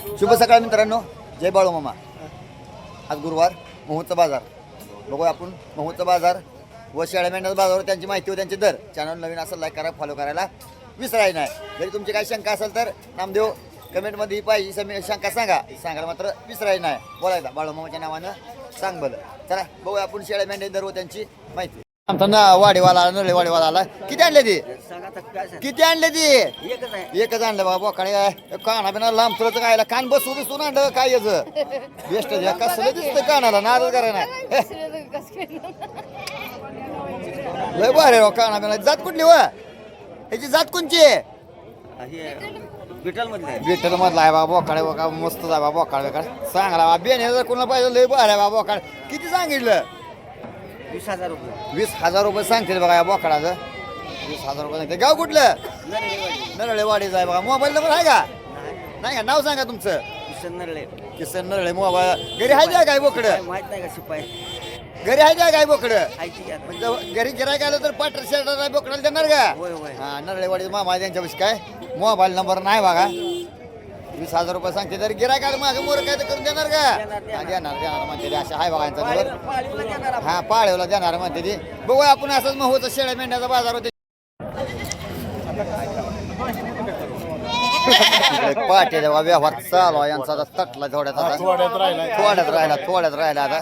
शुभ सकाळ मित्रांनो. जय बाळू मामा. आज गुरुवार मोहूचा बाजार. बघूया आपण मोहूचा बाजार व शेळ्या मेंढ्याचा बाजारावर त्यांची माहिती व त्यांचे दर. चॅनल नवीन असेल लाईक करा फॉलो करायला विसरायला नाही जरी तुमची काही शंका असेल तर नामदेव कमेंटमध्ये ही पाहिजे. समी शंका सांगा. सांगायला मात्र विसरायला नाही बोलायचा बाळू मामाच्या नावानं सांग बरं. चला बघूया आपण शेळ्या मेंढ्या दर व त्यांची माहिती. आमचा ना वाडीवाला आला नळे वाडीवाला आला. किती आणले ती? किती आणले ती? एकच आणलं बाबा बोकाडे काना बिना लांब तुला काय कान बसू बिसून आणलं काय याच? बेस्ट कसलं दिसतं कानाला? नाद करा लय बरं आहे काना बिना. जात कुठली व? ह्याची जात कोणची? विठ्ठल मधले विठ्ठल मधला आहे बाबा बोकाडे बोका मस्त आहे बाबा बोकाड बोकाड चांगला बाबा बेन जर कोणाला पाहिजे? लय बरं आहे बाबा बोकाड किती सांगितलं? वीस हजार रुपये. वीस हजार रुपये सांगतील बघा या बोकाडाचं. वीस हजार रुपये सांगते. गाव कुठलं? नरळेवाडीचं आहे बघा. मोबाईल नंबर आहे का? नाही का? नाव सांगा तुमचं. किसन नरळे. किसन नरळे मोबाईल. घरी आहे का काय बोकड? माहीत नाही का शिपाई. घरी आहे का काय बोकड? म्हणजे घरी गिरायक आलं तर पाटर शर्टाला बोकडाला देणार का? होय होय. हा नरळेवाडी मामा त्यांच्यापाशी काय? मोबाईल नंबर नाही बघा. वीस हजार रुपये सांगते तर गिरायक आलं माझं मोर काय तर करून देणार का? हा, देणार देणार म्हणते ते. असं आहे बघा यांचा नंबर. हा पाळेवला देणार म्हणते ती. बघूया आपण असंच मग होतं शेळ्या मेंढ्याचा बाजार होते पाटे देवा व्यवहार चालू आहे. यांचा आता तटला थोड्यात आता. थोड्यात राहिलाय थोड्यात राहिला थोड्यात राहिला आता.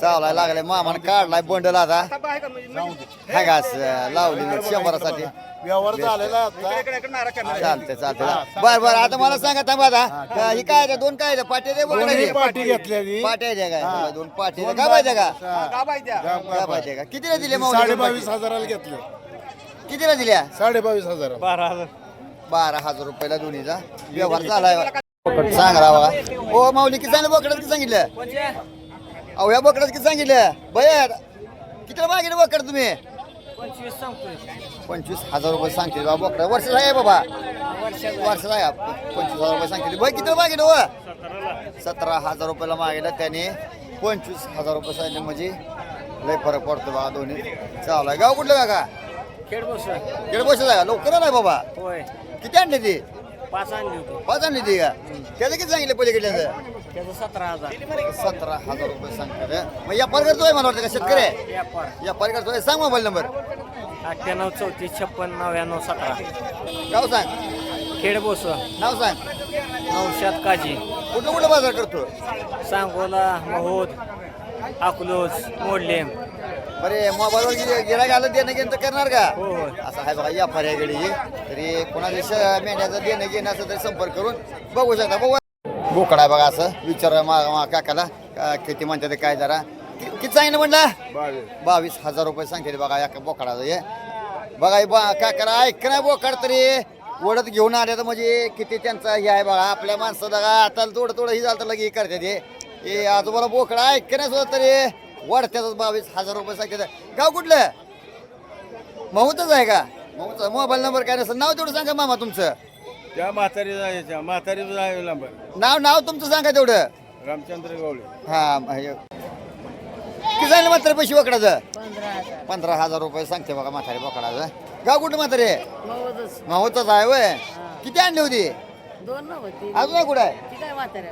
चावलाय लागलाय मामाने काढलाय बंडल आता. का असं लावली शंभरासाठी. व्यवहार झालेला आता. चालते चालते बर बर आता मला सांगा थांबा आता. का- ही काय आहे? दोन काय आहे? पाटे दे दोन्ही? पाठी घेतलेली. पाटे काय? दोन पाटे आहे. काय पाहिजे का? काय पाहिजे का? कितीला दिले माऊली साडे? बावीस हजाराला घेतले. कितीला दिल्या? साडे बावीस हजार बारा हजार. रुपयाला दोन्हीचा. व्यवहार झालाय सांगा बघा. ओ माऊली किती सांगितलं बोकडात किती सांगितलं? अहो या बोकडात किती सांगितलं? बयर कितीला मागितलं बोकड तुम्ही? पंचवीस हजार रुपये सांगते बाबा बोकडा वर्ष आहे बाबा. वर्ष आहे. पंचवीस हजार रुपये सांगते बाई कितीला मागितलं व सतरा हजार रुपयाला मागितलं त्याने. पंचवीस हजार रुपये सांगितले म्हणजे लय फरक पडतो बघा दोन्ही. चालू आहे. गाव कुठलं काका? खेळ बस गेलं बसत आहे. का लवकर नाही बाबा. होय. किती आणले ती? पाच आणली होती. पाच आणली ती का? त्याचं किती सांगितलं पलीकडल्याचं त्याचं? सतरा हजार. सतरा हजार रुपये सांगतात मग व्यापार करतोय मला वाटतं का शेतकरी? आहे? व्यापार. व्यापार करतोय. सांग मोबाईल नंबर. अठ्ठ्याण्णव चौतीस छप्पन नव्याण्णव सतरा. गाव सांग. खेड बोस नाव सांग. नौशाद काजी. कुठं कुठं बाजार करतो सांगोला महोद अकलोज मोडलेम. बरे मोबाईलवर गिरायक आलं देणं घेणं तर करणार का? हो हो. असं आहे बघा या पर्यायकडे तरी कोणाच्या मेंढ्याचं देणं घेणं असं तरी संपर्क करून बघू शकता. बघू. बोकडा बघा असं. विचार मा काकाला. किती म्हणतात काय जरा. किती सांगितलं म्हणला बावीस. हजार रुपये सांगते बघा या बोकडाचं हे. बघा बा काकाला ऐक नाही बोकड तरी. ओढत घेऊन आले तर म्हणजे किती त्यांचा हे आहे बघा. आपल्या माणसं बघा आता थोडं थोडं ही झालं तर लगे हे करते ते. आजोबाला बोकडा ऐक नाही सुद्धा तरी. वाढत्यातच बावीस हजार रुपये सांगते गाव कुठलं? महूतच आहे का? महूचा मोबाईल नंबर काय नसेल नाव तेवढं सांगा मामा तुमचं. त्या म्हातारी जायच्या म्हातारी नंबर. नाव नाव तुमचं सांगा तेवढं. रामचंद्र गवळे. हा किती झालं म्हातारे पैसे बोकडाचं? पंधरा हजार. रुपये सांगते बघा म्हातारे बोकडाचं. गाव कुठं म्हातारे? महूतच. आहे वय किती आणली होती? दोन अजून आहे कुठं आहे? ती काय म्हाताऱ्या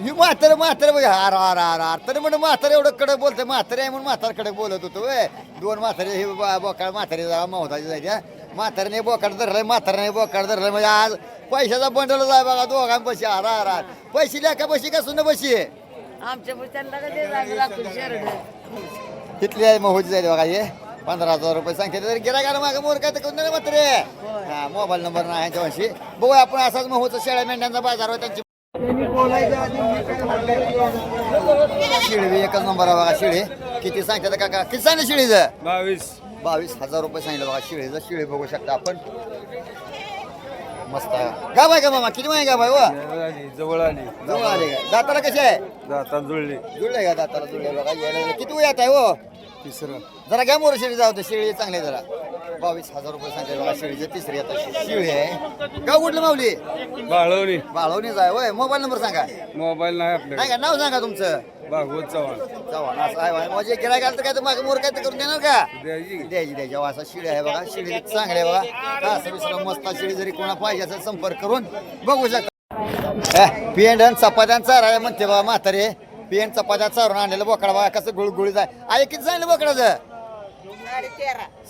ही म्हातारे म्हातारे बघ. हार हार हार हार. तरी म्हणून म्हातारे एवढं कडक बोलतंय. म्हातारे आहे म्हणून म्हातार कडक बोलत होतो वय दोन म्हातारे हे बा- बोकाड म्हातारे जा महत्वाची जायच्या म्हाताऱ्याने बोकाड धरलंय म्हाताऱ्याने बोकाड धरलंय. म्हणजे आज पैशाचा बंडल आहे बघा दोघांपाशी. हार हार हार. पैसे लेखा बशी का सुन बशी आमच्या पण त्यांना का ते जागा लागतील शरड. तिथली आहे मोहची जाईल बघा हे. पंधरा हजार रुपये सांगते तर गिरायकाला मागं मोर काय तर करून दे म्हातारे हा मोबाईल नंबर नाही यांच्यापाशी बघू आपण असाच मोहचा शेळ्या मेंढ्यांचा बाजार होता त्यांची शिळी एकच नंबर आहे बघा शिळी. किती सांगतात काका किती सांगितलं शिळीचं? बावीस. बावीस हजार रुपये सांगितलं बघा शिळीचं. शिळी बघू शकता आपण. मस्त आहे. गाव आहे का मामा? किती माहिती गाव आहे व जवळ आली जवळ आले का? दाताला कसे आहे? जातात जुळली. जुळले का दाताला जुळले बघा? यायला किती वयात आहे हो? तिसरं जरा घ्या मोर शिळी जाऊ दे शिळी चांगली जरा. बावीस हजार रुपये सांगते बघा शिळीचे तिसरी आता शिळी आहे. गाव कुठलं माऊली? बाळवणी. बाळवणीच आहे होय. मोबाईल नंबर सांगा. मोबाईल नाही आपल्याकडे. नाही का? नाव सांगा तुमचं. भागवत चव्हाण. चव्हाण असं आहे बघा. म्हणजे गिरायक आलं तर काय तर मागे मोर काय तर करून देणार का? द्यायची. द्यायची द्यायची. अहो, असा शिडी आहे बघा. शिडी चांगली आहे बघा. का असं दुसरं मस्त शिडी जरी कोणा पाहिजे असेल संपर्क करून बघू शकता. पिंड चपात्यान चारा म्हणते बा म्हातारे. पेन चपात्या चारून आणलेलं बोकडा बा कसं गुळगुळीत आहे. आहे किती सांगितलं बोकडाचं?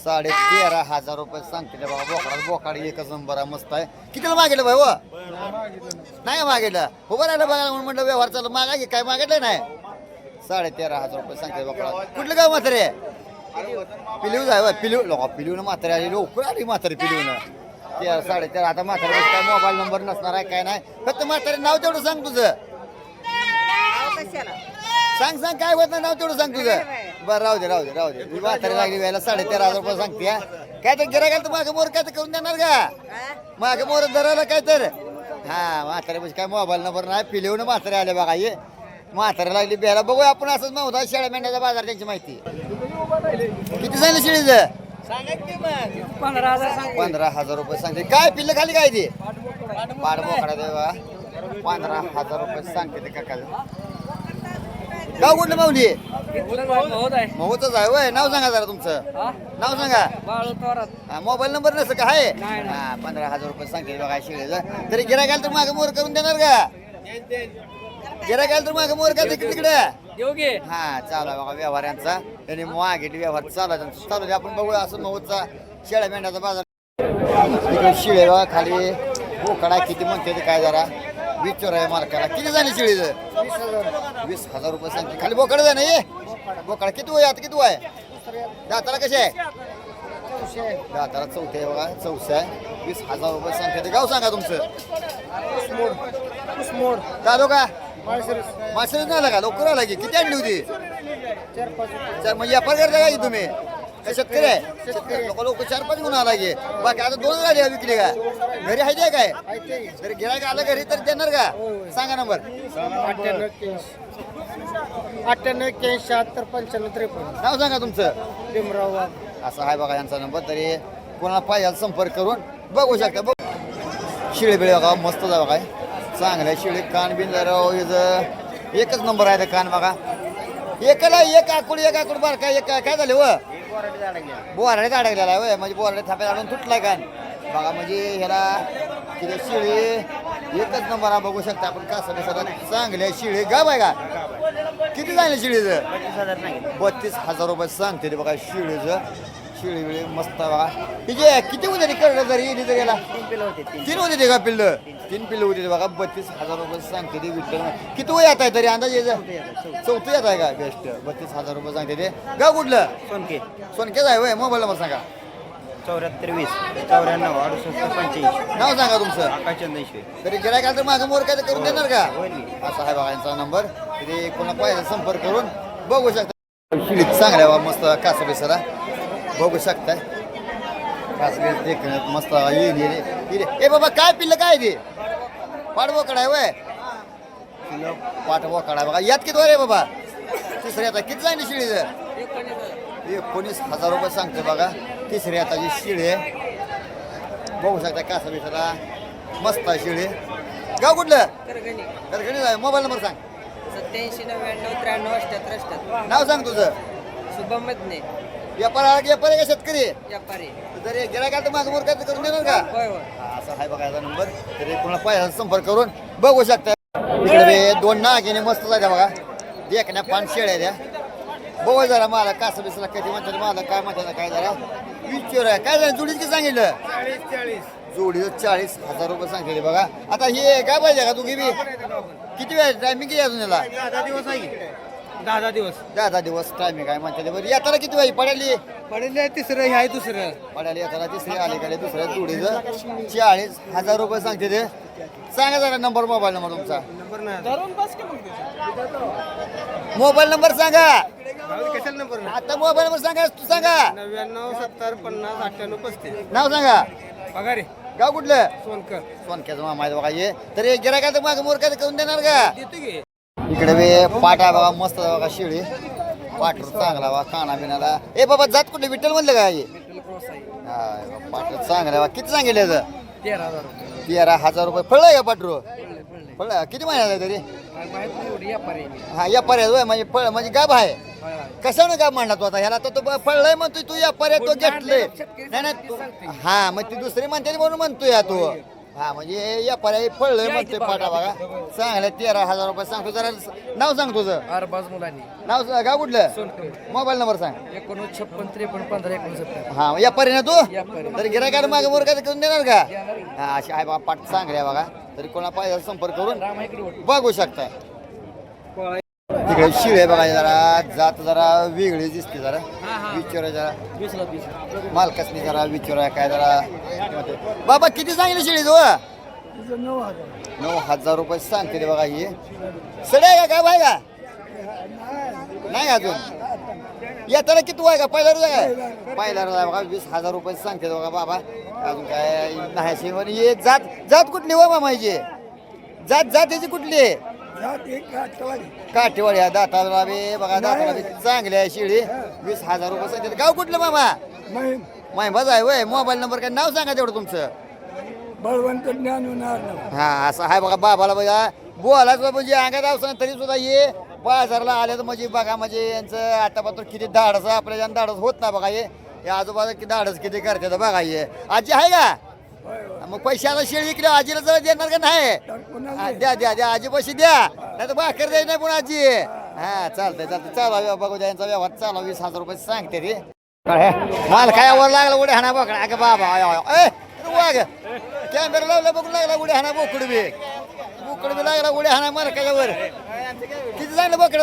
साडे तेरा हजार रुपये सांगते बाबा बोकडा बोकाड एकच नंबर आहे मस्त आहे. कितीला मागितलं भाई व नाही मागितलं. उभं राहिलं बघा म्हणून म्हटलं व्यवहार चालू. मागा की काय मागितलं नाही? साडे तेरा हजार रुपये सांगते बोकडा कुठलं गाव म्हातारे? पिलिव जाय पिलिव लोक पिलिवनं म्हातारे आली लवकर आली म्हातारी पिलिवनं तेरा साडे तेरा आता म्हातारे काय मोबाईल नंबर नसणार आहे काय नाही. फक्त म्हातारे नाव तेवढं सांग तुझं. सांग सांग काय होत नाही नाव तेवढं सांग तुझं. बरं राहू दे राहू दे राहू दे. मी म्हातारी लागली वेळेला साडे तेरा हजार रुपये सांगते. काय तर गिरा तर मागे मोर काय तर करून देणार का? मागे मोर धरायला काय तर? हा म्हातारे म्हणजे काय मोबाईल नंबर नाही पिलिवनं म्हातारे आले बघा ये म्हातारे लागली बिहायला बघू आपण असंच नव्हता शेळ्या मेंढ्याचा बाजार त्यांची माहिती. किती झालं शेळीचं? पंधरा हजार पंधरा हजार रुपये सांगते. काय पिल्लं खाली काय ते? पाड बोकडा देवा. पंधरा हजार रुपये सांगते ते काका गाव कुठलं माऊली? बहुत आहे वय नाव सांगा जरा तुमचं. नाव सांगा. हा, मोबाईल नंबर नसतं का? आहे. हा पंधरा हजार रुपये सांगते बघा शिळेचं. तरी गिरा गेलं तर मागे मोर करून देणार का? गिरा गेलं तर मागे मोर का तिकडे? हा चालू आहे बघा व्यवहारांचा. त्यांनी मागे व्यवहार चालू आहे. त्यांचा. चालू आपण बघूया असं महूतचा शेळ्या मेंढ्याचा बाजार. शिळे बघा खाली. बोकडा किती म्हणते काय जरा. विचार आहे मालकाला किती झाली शिळीचं वीस हजार रुपये सांगते. खाली बोकडा जा नाही बोकडा किती वय आता किती वय दाताला कसे आहे? दाताला चौथे आहे बघा. चौसे आहे. वीस हजार रुपये सांगते. ते गाव सांगा तुमचं. चालू का मासेच नाही आला का? लवकर आला की. किती आणली होती? चार म्हणजे व्यापार करता की तुम्ही? काय शेतकरी आहे. शेतकरी लोक लोक चार पाच म्हणून आला की. बाकी आता दोन झाले का विकले का? घरी आहे ते काय? जर गिरायक आलं घरी तर देणार का? सांगा नंबर. अठ्ठ्याण्णव एक्क्याऐंशी शहात्तर पंच्याण्णव त्रेपन्न. नाव सांगा तुमचं. भीमराव वाघ. असं आहे बघा यांचा नंबर तरी कोणाला पाहिजे संपर्क करून बघू शकता. बघ. शिळे बिळे बघा मस्त आहे. बघा चांगलं आहे शिळे. कान बिन इथं एकच नंबर आहे कान बघा. एकाला एक आकुड एक आकुड बार काय एक काय झाले व? बोराडे अडकलेला आहे होय. म्हणजे बोराडे थाप्यात अडून तुटलाय कान बघा म्हणजे ह्याला किती शिळे एकच नंबर आहे बघू शकता आपण. कसं कसं चांगले शिळे. गाव आहे का? किती झाले शिळेचं? बत्तीस हजार रुपये सांगते ते बघा शिळेचं. शिळी विळी मस्त बघा. तिचे किती होते करडं जरी येली तर याला? तीन होते ते का पिल्ल? तीन. पिल्ल होते ते बघा बत्तीस हजार रुपये सांगते ते विठ्ठल. किती वय येत आहे तरी अंदाज यायचा चौथं येत आहे का? बेस्ट. बत्तीस हजार रुपये सांगते ते. गाव कुठलं? सोनके. सोनकेच आहे वय मोबाईल नंबर सांगा. चौऱ्याहत्तर वीस चौऱ्याण्णव अडुसष्ट पंच्याऐंशी नाव सांगा तुमचं. आकाश चंदेश्वर तरी गिराय तर मागं मोर काय तर करून देणार का? असा आहे बघा यांचा नंबर. तरी कोणा पाहिजे संपर्क करून बघू शकता. शिडीत चांगल्या बा मस्त कासा बिसारा बघू शकताय. मस्त येईल. ए बाबा काय पिल्लं काय ते पाठबोकडा आहे वय. पाठबोकडा आहे बघा. यात किती वर आहे बाबा? तिसऱ्या आता किती जाईल शिडीचं एकोणीस हजार रुपये सांगते बघा. तिसरी आताची शिडी आहे. बघू शकता कासा बिसारा मस्त आहे शिडी गाव कुठलं? करगणी. आहे मोबाईल नंबर सांग. सत्याऐंशी नव्याण्णव त्र्याण्णव अठ्याहत्तर अठ्याहत्तर. नाव सांग तुझं. शुभम मधने व्यापार आला की व्यापार आहे का शेतकरी? व्यापारी. जर गेला का तर माझं मोर काय करून देणार का? होय होय. हा, असा आहे बघा याचा नंबर. तरी कोणाला पाहिजे संपर्क करून बघू शकता. इकडे बे दोन नागिने मस्त जात्या बघा. देखण्या पान शेळ्या द्या बघू जरा मला कासं बिसला कधी म्हणतात मला काय म्हणतात काय जरा. विचार आहे काय झालं? जोडीच किती सांगितलं? जोडीचं चाळीस. हजार रुपये सांगितले बघा. आता हे काय पाहिजे का तू बी? किती वेळ टायमिंग किती अजून याला? दहा दिवस. आहे दहा दहा दिवस दहा दहा दिवस टायमिंग आहे म्हणते बरं येताना किती पडायली पडले? तिसरं हे आहे दुसरं. पडायला येताना तिसरी अलीकडे दुसऱ्या जोडीचं. चाळीस हजार रुपये सांगते ते. सांगा जरा नंबर मोबाईल नंबर तुमचा. धरून बस मोबाईल नंबर सांगा. कशाला नंबर आता मोबाईल नंबर सांगा तू सांगा. नव्याण्णव सत्तर पन्नास अठ्ठ्याण्णव पस्तीस. नाव सांगा. पगारे. गाव कुठलं? सोनकर. सोनक्याचं मामा आहे बघा ये. तरी गिरा काय तर मागं मोर काय करून देणार का? देतो की. इकडे बे पाट आहे बघा मस्त बघा शिळी. पाठर चांगला बघा काना बिनाला ए बाबा जात कुठले? विठ्ठल म्हणलं का हे? हा, पाठर चांगला बघा. किती सांगितलं याचं? तेरा हजार रुपये. फळलं का पाठरू फळलं किती महिन्यात आहे तरी हा या पर्याय होय म्हणजे फळ म्हणजे गाभ आहे. कशानं गाभ मांडला तू आता? ह्याला तर तो फळलाय म्हणतोय तू या पर्याय तो घेतलंय. नाही नाही तू- हा मग ती दुसरी म्हणते म्हणून म्हणतोय हा तू. हा म्हणजे या पर्यायी पडलंय म्हणते पाटा बघा. चांगलं तेरा हजार रुपये सांगतो जरा. नाव सांग तुझं. अरबाज मुलांनी. नाव स- गाव कुठलं? सोनकर मोबाईल नंबर सांग. एकोणीस छप्पन त्रेपन्न पंधरा एकोणसत्तर हा या पर्याय तू? व्यापारी. तर गिरायकाला मागे मोर काय करून देणार का? हा अशी आहे बाबा पाठ चांगल्या बघा. तरी कोणा पाहिजे संपर्क करून रामायकडे बघू शकताय तिकडे शिळे बघा जरा जात जरा वेगळी दिसते जरा. विचारा जरा. मालकासनी जरा विचारा काय जरा. बाबा किती सांगितले शिळी तू? नऊ हजार रुपये सांगते रे बघा ही. सडे आहे का काय बाय का? नाही अजून. येताना किती आहे का? पहिला रोज आहे? का पहिला रोज बघा वीस हजार रुपये सांगते बघा बाबा. अजून काय नाही म्हणे ये जात जात कुठली हो मामाची जात जातीची कुठली? आहे काठेवाडी आहे दाताला बी बघा दाताला बी चांगली आहे शिळी. वीस हजार रुपये सांगते गाव कुठलं मामा? माहिती आहे वय. मोबाईल नंबर काय? नाव सांगा तेवढं तुमचं. बळवंत ज्ञान हा असं आहे बघा बाबाला बघा. बोलायचं म्हणजे अंगात अवसान तरी सुद्धा ये. बाजारला आले तर म्हणजे बघा म्हणजे यांचं आतापासून किती धाडस आपल्या धाडस होत ना बघा हे. हे आजोबा किती धाडस किती करते बघा हे. आजी आहे का? मग पैशाला शेळी विकल्या आजीला जरा देणार का नाही? हा, द्या द्या द्या आजी पैसे द्या. नाही तर भाकर द्यायची नाही पण आजी. हा चालतंय चालतंय. चालू बघू द्या यांचा व्यवहार चालू वीस हजार रुपये सांगते रे काय? माल काय वर लागला उड्या हाणा बघा अगं बाबा आय, आय, आय. ए वाघ कॅमेरा लावला बघून लागला उड्या हाणा बोकड बी. बोकड बी लागला उड्या मार वर किती झालं बोकड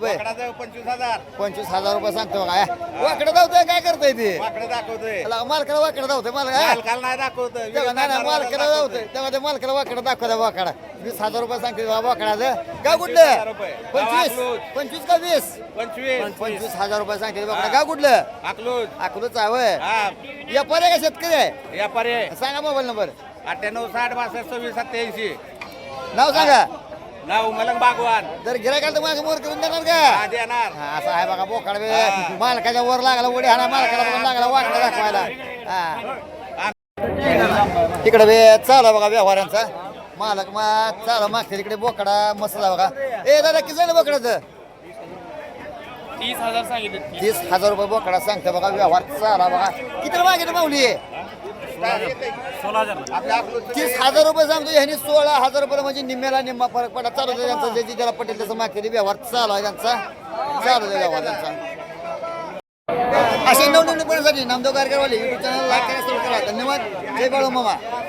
बर. पंचवीस हजार. पंचवीस हजार रुपये सांगतो बघा वाकडं धावतोय काय करतोय ते? वाकडे दाखवतोय. मालकाला वाकडं धावतोय मला हा? मालकाला नाही दाखवतोय. तेव्हा नाही नाही मालकाला धावतोय. तेव्हा ते मालकाला वाकडं दाखवता वाकडा वीस हजार रुपये सांगते बा वाकडाचं का कुठलं. पंचवीस. पंचवीस का वीस? पंचवीस. पंचवीस हजार रुपये सांगते वाकडा का कुठलं? अकलूज. अकलूच आहे होय. हा. पर्याय का शेतकरी आहे? व्यापारी सांगा मोबाईल नंबर. अठ्ठ्याण्णव साठ बासष्ट सव्वीस सत्याऐंशी. नाव सांगा. नाव मलंग बागवान. जर गिरायकाला तर मागे मोर करून देणार हा का देणार. हा, असं आहे बघा बोकाड बे. मालकाच्या वर लागला उडी हाणा मालकाला लागला वाकडा दाखवायला. हा. इकडे बे चालू आहे बघा व्यवहारांचा. मालक मा चालू मागते तिकडे बोकडा मसाला बघा. ए दादा किती झालं बोकडाचं? तीस हजार सांगितले. तीस हजार रुपये बोकडा सांगते बघा व्यवहार चाला बघा. किती मागे माऊली? सोळा हजार तीस हजार रुपये सांगतो ह्यानी सोळा हजार रुपये म्हणजे निम्म्याला निम्मा फरक पडला. चालू आहे त्यांचा जे जे त्याला पटेल त्याचा मागते व्यवहार चालू आहे त्यांचा. चालू आहे व्यवहार त्यांचा. असे नवनवीन पडण्यासाठी नामदेव गारकरवाले युट्यूब चॅनल लाईक करा सबस्क्राईब करा. धन्यवाद. जय बाळू मामा.